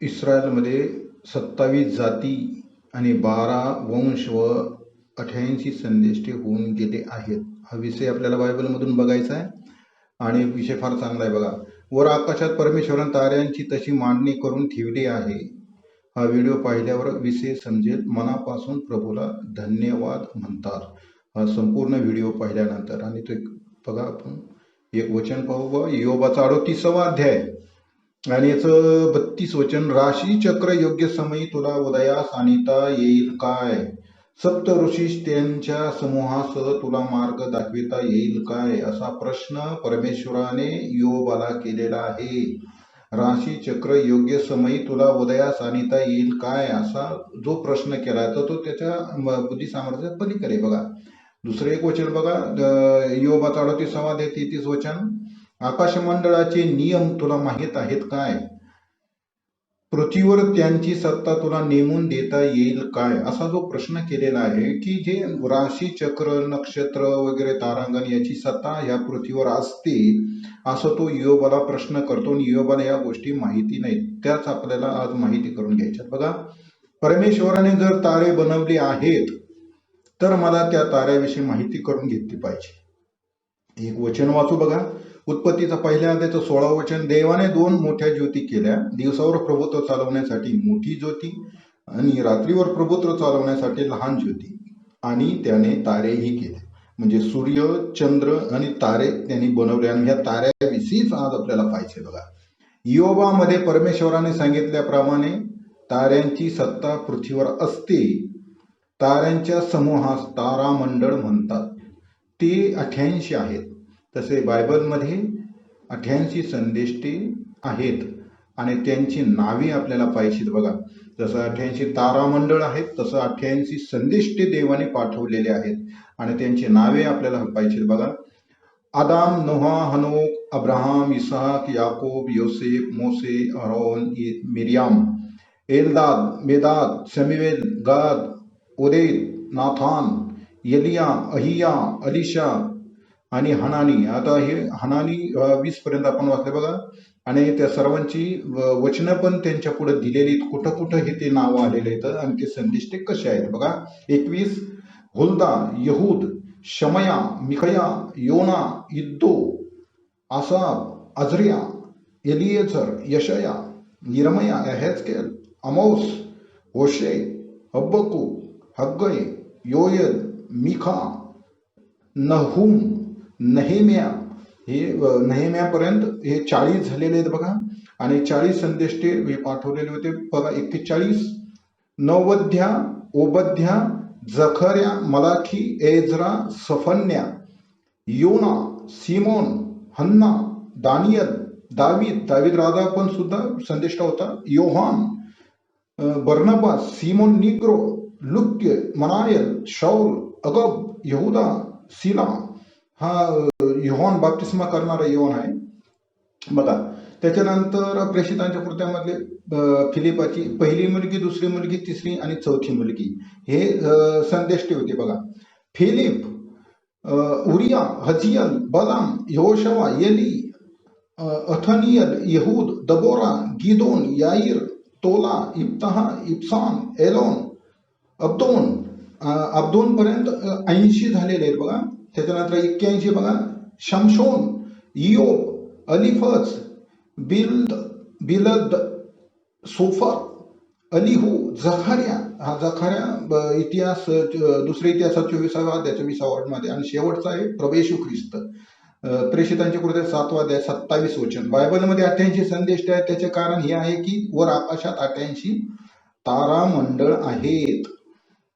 इस्रायलमध्ये सत्तावीस जाती आणि बारा वंश व अठ्ठ्याऐंशी संदेष्टे होऊन गेले आहेत. हा विषय आपल्याला बायबलमधून बघायचा आहे आणि विषय फार चांगला आहे बघा. वर आकाशात परमेश्वरान ताऱ्यांची तशी मांडणी करून ठेवली आहे. हा व्हिडिओ पाहिल्यावर विषय समजेल. मनापासून प्रभूला धन्यवाद म्हणतात. हा संपूर्ण व्हिडिओ पाहिल्यानंतर आणि तो एक बघा आपण एक वचन पाहू बा. योबाचा अडोतीसावा अध्याय. आणि याचं बत्तीस वचन राशी चक्र योग्य समयी तुला उदयास आणता येईल काय? सप्त ऋषी त्यांच्या समूहासह तुला मार्ग दाखविता येईल काय? असा प्रश्न परमेश्वराने योबाला केलेला आहे. राशी चक्र योग्य समयी तुला उदयास आणता येईल काय? असा जो प्रश्न केला तर तो त्याच्या बुद्धी सामर्थ्याच्या पलीकडे बघा. दुसरं एक वचन बघा योबाचा अडतीसावा अध्याय तेहतीस वचन. आकाशमंडळाचे नियम तुला माहीत आहेत काय? पृथ्वीवर त्यांची सत्ता तुला नेमून देता येईल काय? असा जो प्रश्न केलेला आहे की जे राशी चक्र नक्षत्र वगैरे तारांगण याची सत्ता ह्या पृथ्वीवर असते असं तो योबाला प्रश्न करतो आणि योबाला या गोष्टी माहिती नाहीत. त्याच आपल्याला आज माहिती करून घ्यायच्यात. बघा परमेश्वराने जर तारे बनवले आहेत तर मला त्या ताऱ्याविषयी माहिती करून घेतली पाहिजे. एक वचन वाचू बघा. उत्पत्तीचा पहिल्या अध्यायाचं सोळा वचन. देवाने दोन मोठ्या ज्योती केल्या. दिवसावर प्रभुत्व चालवण्यासाठी मोठी ज्योती आणि रात्रीवर प्रभुत्व चालवण्यासाठी लहान ज्योती. आणि त्याने तारेही केले. म्हणजे सूर्य चंद्र आणि तारे त्यांनी बनवले. आणि ह्या ताऱ्याविषयीच आज आपल्याला पाहिजे बघा. योबामध्ये परमेश्वराने सांगितल्याप्रमाणे ताऱ्यांची सत्ता पृथ्वीवर असते. ताऱ्यांच्या समूहास तारामंडळ म्हणतात. ते अठ्ठ्याऐंशी आहेत. तसे बायबलमध्ये अठ्याऐंशी संदेष्टे आहेत. आणि त्यांची नावे आपल्याला पाहिजेत बघा. जसं अठ्याऐंशी तारामंडळ आहेत तसं अठ्ठ्याऐंशी संदिष्टी देवाने पाठवलेले आहेत. आणि त्यांची नावे आपल्याला पाहिजेत बघा. आदाम नोहा हनोक अब्राहम इसाक याकोब योसेफ मोसे अरोन मिरियाम एलदाद मेदाद समीवेल गाद उदेद नाथान यलिया अहिया अलिशा आणि हनानी आता हे हनानी वीस पर्यंत आपण वाचले बघा आणि त्या सर्वांची वचनं पण त्यांच्या पुढे दिलेली आहेत. कुठं कुठं हे ते नावं आलेले आहेत आणि ते संदिष्टे कसे आहेत बघा एकवीस हुलदा यहूद शमया मिखया योना इद्दो आसाब अझरिया एलिएझर यशया निरमया हेचकेल अमोस होशे हब्बकू हग्गय योयल मिखा नहुम नहेम्या. हे नहेम्यापर्यंत हे चाळीस झालेले आहेत बघा. आणि चाळीस संदेष्टे हे पाठवलेले होते. बघा एक्केचाळीस नववध्या ओबध्या जखऱ्या मलाखी एजरा सफन्या योना सिमोन हन्ना दानियल दावीद दावीद राजा पण सुद्धा संदेष्टा होता. योहान बर्नबास सिमोन निग्रो लुक्य मनायल शौल अगब यहुदा सिला हा अ, योहान बाप्तिस्मा करणारा योहान आहे. बघा त्याच्यानंतर प्रेषितांच्या कृत्यामधले फिलिपाची पहिली मुलगी दुसरी मुलगी तिसरी आणि चौथी मुलगी हे संदेश ठेवते होते बघा. फिलिप उरिया हजियल बलाम योशवा येली अथनियल यहूद दबोरा गिदोन याईर तोला इब्तहा इप्सान एलोन अब्दोन अब्दोन पर्यंत ऐंशी झालेले आहेत बघा. त्याच्यानंतर एक्क्याऐंशी बघा. शमशोन इयोब Eliphaz Bildad Bildad Zophar Elihu जखार्या. हा जखाऱ्या ब- इतिहास दुसऱ्या इतिहासात चोवीसावा अध्याय चोवीसावा मध्ये आणि शेवटचा आहे प्रवेशू ख्रिस्त. अ, प्रेषितांचे सातवा अध्याय सत्तावीस वचन. बायबलमध्ये अठ्ठ्याऐंशी संदेश आहेत. त्याचे कारण हे आहे की वर आकाशात अठ्ठ्याऐंशी तारामंडळ आहेत.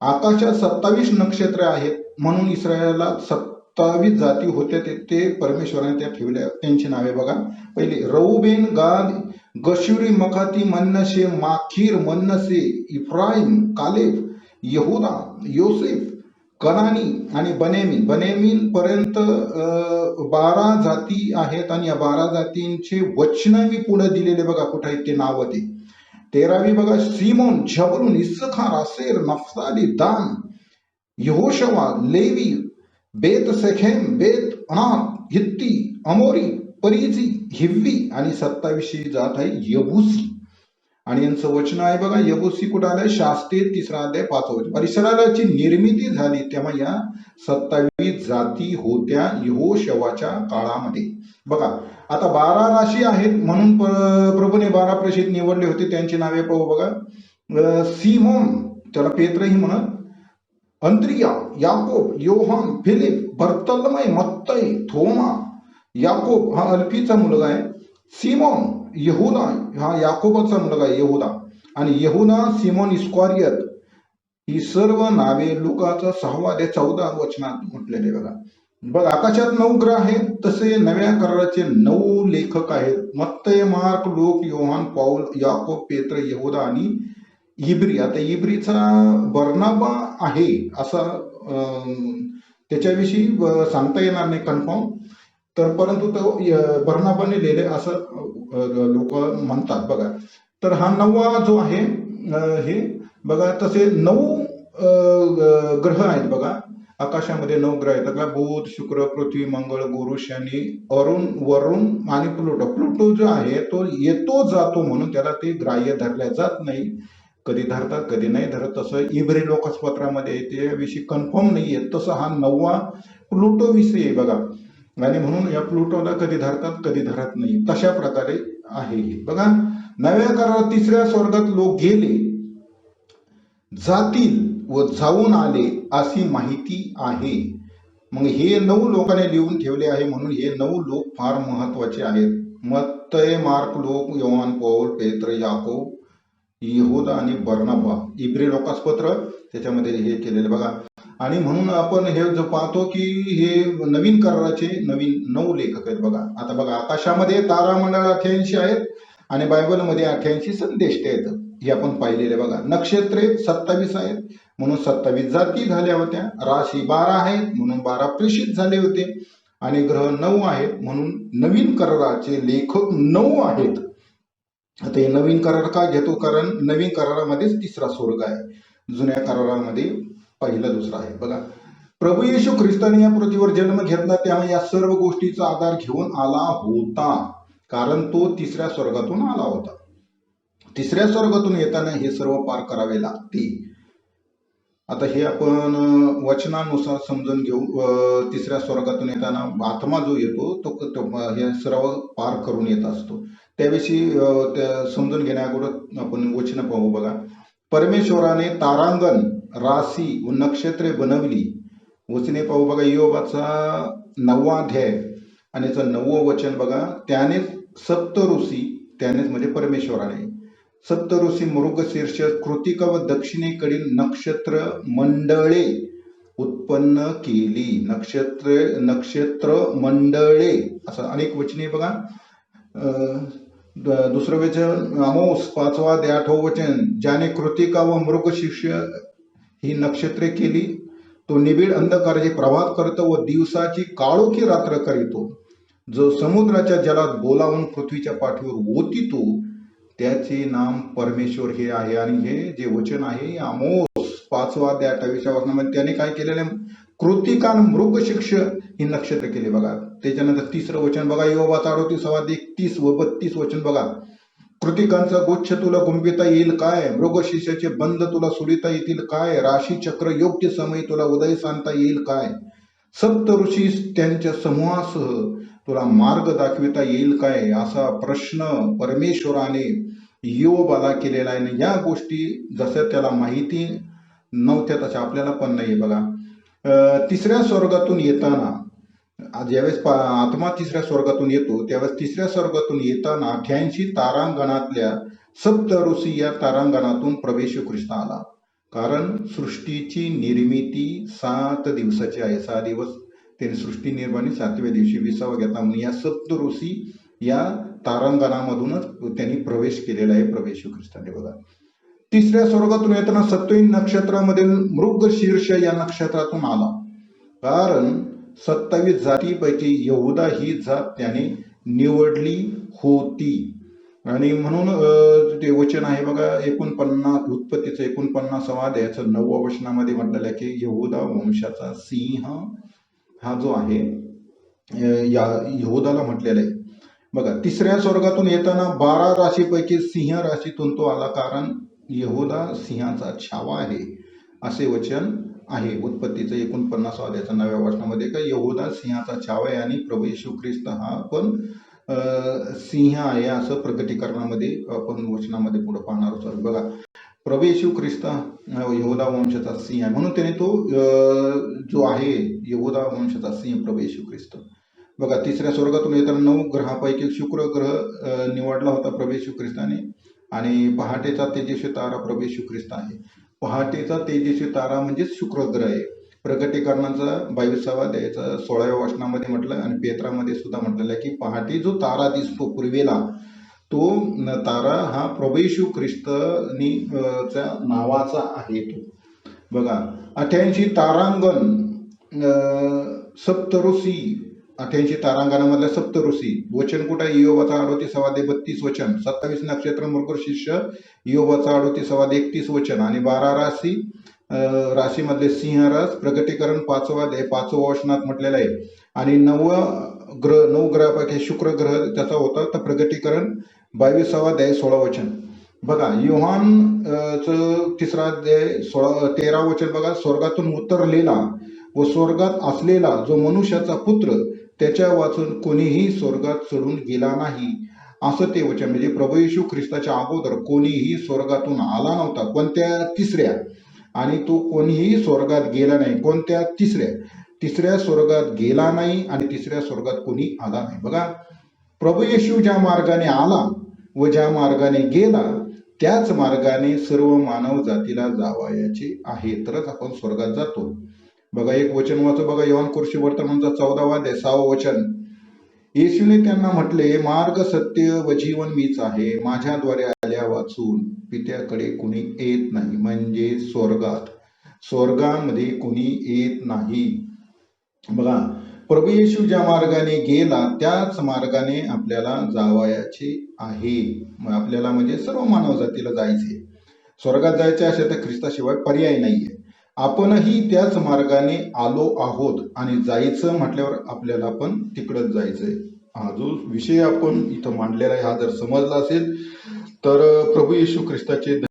आकाशात सत्तावीस नक्षत्र आहेत. म्हणून इस्रायला सत्तावीस जाती होत्या ते ते परमेश्वराने त्या ठेवल्या. त्यांची नावे बघा. पहिले रौबेन गाद गशुरी मखाती मन्नशे माखीर मन्नसे इफ्राईम कालेफ यहुदा योसेफ कनानी आणि बनेमी बनेमीन पर्यंत बारा जाती आहेत आणि या बारा जातींचे वचन मी पुढे दिलेले बघा कुठे आहेत ते नाव ते. तेरावी बघा सिमोन झबरून इस्सखार असेर नफ्ताली दान यहोशवा लेवी बेत सेखेम बेत अनाथ हित्ती अमोरी परिजी हिव्वी आणि सत्तावीसशी जात आहे यबुसी. आणि यांचं वचन आहे बघा यबुसी कुठं आलंय? शास्त्रीय तिसरा अध्याय पाचवं वचन. परिसराची निर्मिती झाली तेव्हा या सत्तावीस जाती होत्या यहोशवाच्या काळामध्ये. बघा आता बारा राशी आहेत म्हणून प्रभूने बारा प्रशित निवडले होते. त्यांची नावे पाहू बघा. अं, सिमोन त्याला पेत्रही म्हणत अंत्रिया याकोब योहान फिलिप बर्तलमय मत्तय थोमा याकोब हा अल्फीचा मुलगा आहे. सिमोन यहुदा हा याकोबाचा मुलगा आहे यहुदा. आणि यहुदा सिमोन इस्कॉरियत ही सर्व नावे लुकाचा सहावा ते चौदा वचनात म्हटलेले बघा. बघ आकाशात नऊ ग्रह आहेत तसे नव्या कराराचे नऊ लेखक आहेत. मत्तय मार्क लोक योहान पाऊल याकोब पेत्र यहुदा आणि इब्री आता इब्रीचा बर्नाबा आहे असा त्याच्याविषयी सांगता येणार नाही कन्फर्म तर परंतु तो बर्नाबाने लिहिले असं लोक म्हणतात. बघा तर हा नववा जो आहे हे बघा तसे नऊ ग्रह आहेत बघा. आकाशामध्ये नऊ ग्रह आहेत. बघा बुध शुक्र पृथ्वी मंगळ गुरु शनी अरुण वरुण आणि प्लुटो. प्लुटो जो आहे तो येतो जातो म्हणून त्याला ते ग्राह्य धरल्या जात नाही. कधी धरतात कधी नाही धरत तसं इब्री लोकसपत्रामध्ये त्याविषयी कन्फर्म नाही आहे तसं हा नववा प्लुटो विषयी आहे बघा. आणि म्हणून या प्लुटोला कधी धरतात कधी धरत नाही. तशा प्रकारे आहे हे. बघा नव्या करारात तिसऱ्या स्वर्गात लोक गेले जातील व जाऊन आले अशी माहिती आहे. मग हे नऊ लोकांनी लिहून ठेवले आहे म्हणून हे नऊ लोक फार महत्त्वाचे आहेत. मत्तय मार्क लोक योहान पौल पेत्र याकोब यहोदा आणि बर्नाबा इब्री लोकासपत्र त्याच्यामध्ये हे केलेले बघा. आणि म्हणून आपण हे जो पाहतो की हे नवीन कराराचे नवीन नऊ लेखक आहेत बघा. आता बघा आकाशामध्ये तारामंडळ अठ्ठ्याऐंशी आहेत आणि बायबलमध्ये अठ्याऐंशी संदेश आहेत. हे आपण पाहिलेले बघा. नक्षत्रे सत्तावीस आहेत. म्हणून सत्तावीस जाती झाल्या होत्या. राशी बारा आहेत. म्हणून बारा प्रेषित झाले होते. आणि ग्रह नऊ आहेत. म्हणून नवीन कराराचे लेखक नऊ आहेत. आता हे नवीन करार का घेतो? कारण नवीन करारामध्येच तिसरा स्वर्ग आहे. जुन्या करारामध्ये पहिला दुसरा आहे. बघा प्रभू येशू ख्रिस्ताने या पृथ्वीवर जन्म घेतला तेव्हा या सर्व गोष्टीचा आधार घेऊन आला होता. कारण तो तिसऱ्या स्वर्गातून आला होता. तिसऱ्या स्वर्गातून येताना हे सर्व पार करावे लागते. आता हे आपण वचनानुसार समजून घेऊ. अं, तिसऱ्या स्वर्गातून येताना आत्मा जो येतो तो हे सर्व पार करून येत असतो. त्याविषयी त्या समजून घेण्याअगोदर आपण वचन पाहू बघा. परमेश्वराने तारांगण राशी व नक्षत्रे बनवली. वचने पाहू बघा योबाचा नववा अध्याय आणि याचं नववं वचन बघा. त्यानेच सप्त ऋषी त्यानेच म्हणजे परमेश्वराने. सप्त ऋषी मृग शीर्ष कृतिका व दक्षिणेकडील नक्षत्र मंडळे उत्पन्न केली. नक्षत्र नक्षत्र मंडळे असं अनेक वचने बघा. दुसरं वचन अमोस पाचवा ते आठवं वचन ज्याने कृतिका व मृग शिष्य ही नक्षत्रे केली तो निबिड अंधकाराची प्रभात करतो व दिवसाची काळोखी रात्र करीतो. जो समुद्राच्या जलात बोलावून पृथ्वीच्या पाठीवर ओतितो त्याचे नाम परमेश्वर हे आहे आणि हे जे वचन आहे आमोस पाचवा ते अठ्ठावीसच्या वाचनामध्ये त्याने काय केलेलं आहे? कृतिका मृग शिक्ष ही नक्षत्र केले बघा. त्याच्यानंतर तिसरं वचन बघा. योबाचा अडोतीसावा एकतीस व बत्तीस वचन बघा. कृतिकांचा गुच्छ तुला गुंबिता येईल काय? मृग शिष्याचे बंध तुला सुलिता येतील काय? राशी चक्र योग्य समय तुला उदय सांगता येईल काय? सप्त ऋषी त्यांच्या समूहासह तुला मार्ग दाखविता येईल काय? असा प्रश्न परमेश्वराने योबाला केलेला आहे. आणि या गोष्टी जसं त्याला माहिती नव्हत्या तशा आपल्याला पण नाही बघा. तिसऱ्या स्वर्गातून येताना ज्यावेळेस आत्मा तिसऱ्या स्वर्गातून येतो त्यावेळेस तिसऱ्या स्वर्गातून येताना अठ्याऐंशी तारांगणातल्या सप्त ऋषी या तारांगणातून प्रवेश ख्रिस्त आला. कारण सृष्टीची निर्मिती सात दिवसाची आहे सहा दिवस. त्यांनी सृष्टी निर्माणी सातव्या दिवशी विसावा घेतला. म्हणून या सप्त ऋषी या तारांगणामधूनच त्यांनी प्रवेश केलेला आहे प्रवेश ख्रिस्ताने बघा. तिसऱ्या स्वर्गातून येताना सत्वीन नक्षत्रामधील मृग शीर्ष या नक्षत्रातून आला. कारण सत्तावीस जातीपैकी यहुदा ही जात त्याने निवडली होती. आणि म्हणून ते वचन आहे बघा एकोणपन्नास उत्पत्तीचं एकोणपन्नासावा याचं नवव्या वचनामध्ये म्हटलेलं आहे की यहुदा वंशाचा सिंह हा जो आहे या यहुदाला म्हटलेला आहे. बघा तिसऱ्या स्वर्गातून येताना बारा राशीपैकी सिंह राशीतून तो आला. कारण यहोदा सिंहाचा छावा आहे. असे वचन आहे. उत्पत्तीचं एकोणपन्नास वाद्याच्या नव्या वचनामध्ये का यहोदा सिंहाचा छावा आहे आणि प्रभू येशू ख्रिस्त हा पण सिंह आहे असं प्रकटीकरणामध्ये आपण वचनामध्ये पुढे पाहणार आहोत. बघा. प्रभू येशू ख्रिस्त यहोदा वंशाचा सिंह आहे. म्हणून त्याने तो जो आहे यहोदा वंशाचा सिंह प्रभू येशू ख्रिस्त. बघा तिसऱ्या स्वर्गातून येताना नऊ ग्रहापैकी शुक्र ग्रह निवडला होता प्रभू येशू ख्रिस्ताने. आणि पहाटेचा तेजस्वी तारा प्रभू ख्रिस्त आहे. पहाटेचा तेजस्वी तारा म्हणजेच शुक्रग्रह आहे. प्रकटीकरणाचा बावीसावा द्यायचा सोळाव्या वाचनामध्ये म्हटलं आणि पेत्रामध्ये सुद्धा म्हटलेलं आहे की पहाटे जो तारा दिसतो पूर्वेला तो तारा हा प्रभेशू ख्रिस्तनी च्या नावाचा आहे तो. बघा अठ्याऐंशी तारांगण अं, सप्तऋषी अठ्याऐंशी तारांगणामधल्या सप्तऋषी वचन कुठं? आहे? इयोबाचा अडोतीस सवादे बत्तीस वचन. सत्तावीस नक्षत्र मुरकुर शिष्य इयोबाचा अडोतीस सवादे एकतीस वचन. आणि बारा राशी राशीमधले सिंह रास प्रगटीकरण पाचवा हे पाचवा वचनात म्हटलेलं आहे. आणि नव ग्रह नऊ ग्रहापैकी शुक्र ग्रह त्याचा होता तर प्रगटीकरण बावीसावा अध्याय सोळा वचन. बघा युहान च तिसरा अध्याय सोळा तेरा वचन बघा. स्वर्गातून उतरलेला व स्वर्गात असलेला जो मनुष्याचा पुत्र त्याच्या वाचून कोणीही स्वर्गात चढून गेला नाही. असं ते वचन म्हणजे प्रभू येशू ख्रिस्ताच्या अगोदर कोणीही स्वर्गातून आला नव्हता. कोणत्या तिसऱ्या? आणि तो कोणीही स्वर्गात गेला नाही. कोणत्या तिसऱ्या? तिसऱ्या स्वर्गात गेला नाही आणि तिसऱ्या स्वर्गात कोणी आला नाही. बघा प्रभू येशू ज्या मार्गाने आला व ज्या मार्गाने गेला त्याच मार्गाने सर्व मानव जातीला जावायचे आहे. तरच आपण स्वर्गात जातो. बघा एक वचन वाचो. बघा यवन कुर्शी वर्तमानचा चौदावा अध्याय सहावं वचन. येशूने त्यांना म्हटले मार्ग सत्य व जीवन मीच आहे. माझ्याद्वारे आल्या वाचून पित्याकडे कुणी येत नाही. म्हणजे स्वर्गात. स्वर्गामध्ये कुणी येत नाही. बघा प्रभू येशू ज्या मार्गाने गेला त्याच मार्गाने आपल्याला जावायचे आहे. मग आपल्याला म्हणजे सर्व मानव जातीला जायचे स्वर्गात जायचे असेल तर ख्रिस्ताशिवाय पर्याय नाहीये. आपणही त्याच मार्गाने आलो आहोत आणि जायचं म्हटल्यावर आपल्याला पण तिकडच जायचंय. हा जो विषय आपण इथं मांडलेला आहे. हा जर समजला असेल तर प्रभू येशू ख्रिस्ताचे